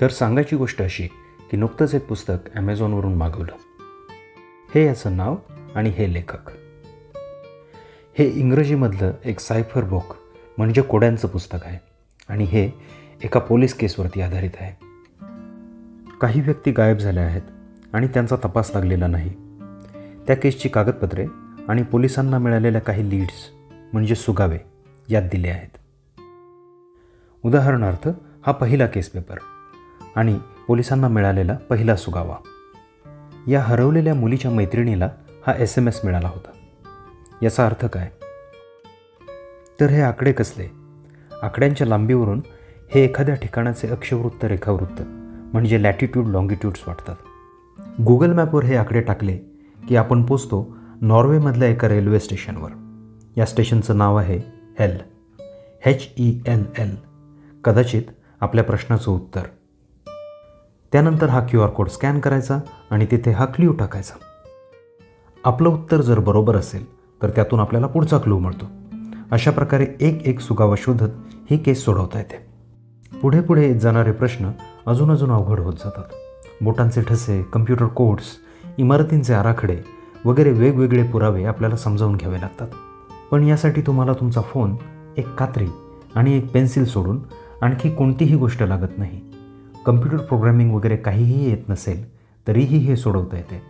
तर सांगायची गोष्ट अशी की नुकतंच एक पुस्तक ॲमेझॉनवरून मागवलं. हे याचं नाव आणि हे लेखक. हे इंग्रजीमधलं एक सायफर बुक म्हणजे कोड्यांचं पुस्तक आहे आणि हे एका पोलीस केसवरती आधारित आहे. काही व्यक्ती गायब झाल्या आहेत आणि त्यांचा तपास लागलेला नाही. त्या केसची कागदपत्रे आणि पोलिसांना मिळालेल्या काही लीड्स म्हणजे सुगावे यात दिले आहेत. उदाहरणार्थ हा पहिला केस पेपर. आणि पोलिसांना मिळालेला पहिला सुगावा. या हरवलेल्या मुलीच्या मैत्रिणीला हा एस एम एस मिळाला होता. याचा अर्थ काय? तर हे आकडे कसले? आकड्यांच्या लांबीवरून हे एखाद्या ठिकाणाचे अक्षवृत्त रेखावृत्त म्हणजे लॅटिट्यूड लॉंगिट्यूड्स वाटतात. गुगल मॅपवर हे आकडे टाकले की आपण पोचतो नॉर्वेमधल्या एका रेल्वे स्टेशनवर. या स्टेशनचं नाव आहे L H E L L कदाचित आपल्या प्रश्नाचं उत्तर. त्यानंतर हा क्यू आर कोड स्कॅन करायचा आणि तिथे हा क्ल्यू टाकायचा. आपलं उत्तर जर बरोबर असेल तर त्यातून आपल्याला पुढचा क्लू मिळतो. अशा प्रकारे एक एक सुगावा शोधत ही केस सोडवता येते. पुढे पुढे येत जाणारे प्रश्न अजून अजून अवघड होत जातात. बोटांचे ठसे कम्प्युटर कोड्स इमारतींचे आराखडे वगैरे वेगवेगळे पुरावे आपल्याला समजावून घ्यावे लागतात. पण यासाठी तुम्हाला तुमचा फोन एक कात्री आणि एक पेन्सिल सोडून आणखी कोणतीही गोष्ट लागत नाही. कम्प्युटर प्रोग्रॅमिंग वगैरे काहीही येत नसेल तरीही हे सोडवता येते.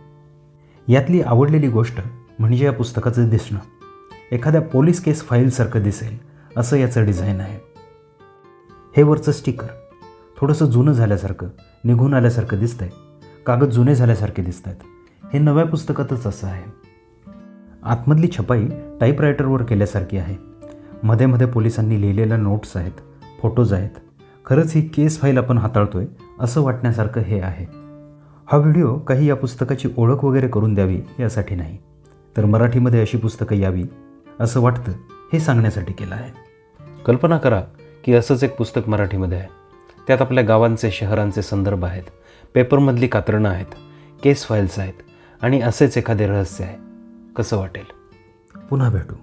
यातली आवडलेली गोष्ट म्हणजे या पुस्तकाचं दिसणं. एखाद्या पोलीस केस फाईलसारखं दिसेल असं याचं डिझाईन आहे. हे वरचं स्टिकर थोडंसं जुनं झाल्यासारखं निघून आल्यासारखं दिसतंय. कागद जुने झाल्यासारखे दिसत आहेत हे नव्या पुस्तकातच असं आहे. आतमधली छपाई टाईपरायटरवर केल्यासारखी आहे. मध्ये मध्ये पोलिसांनी लिहिलेल्या नोट्स आहेत फोटोज आहेत. खरंच ही केस फाईल आपण हाताळतोय असं वाटण्यासारखं हे आहे. हा व्हिडिओ काही या पुस्तकाची ओळख वगैरे करून द्यावी यासाठी नाही. तर मराठीमध्ये अशी पुस्तकं यावी असं वाटतं हे सांगण्यासाठी केलं आहे. कल्पना करा की असंच एक पुस्तक मराठीमध्ये आहे. त्यात आपल्या गावांचे शहरांचे संदर्भ आहेत. पेपरमधली कातरणं आहेत केस फाईल्स आहेत आणि असेच एखादे रहस्य आहे. कसं वाटेल? पुन्हा भेटू.